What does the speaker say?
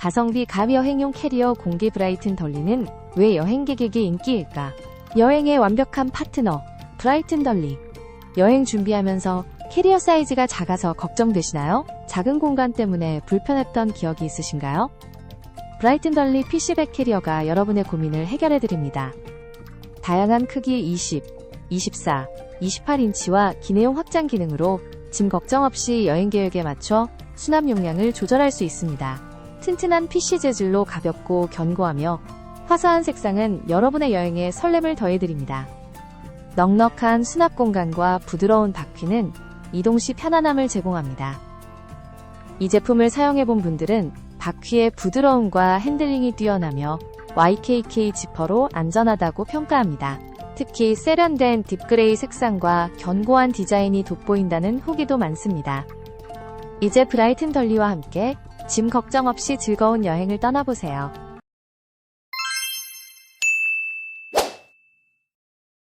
가성비 가비 여행용 캐리어 공기 브라이튼 덜리는 왜 여행객에게 인기일까? 여행의 완벽한 파트너, 브라이튼 덜리. 여행 준비하면서 캐리어 사이즈가 작아서 걱정되시나요? 작은 공간 때문에 불편했던 기억이 있으신가요? 브라이튼 덜리 PC백 캐리어가 여러분의 고민을 해결해드립니다. 다양한 크기 20, 24, 28인치와 기내용 확장 기능으로 짐 걱정 없이 여행 계획에 맞춰 수납 용량을 조절할 수 있습니다. 튼튼한 PC 재질로 가볍고 견고하며 화사한 색상은 여러분의 여행에 설렘을 더해드립니다. 넉넉한 수납 공간과 부드러운 바퀴는 이동 시 편안함을 제공합니다. 이 제품을 사용해본 분들은 바퀴의 부드러움과 핸들링이 뛰어나며 YKK 지퍼로 안전하다고 평가합니다. 특히 세련된 딥그레이 색상과 견고한 디자인이 돋보인다는 후기도 많습니다. 이제 브라이튼 덜리와 함께 짐 걱정 없이 즐거운 여행을 떠나보세요.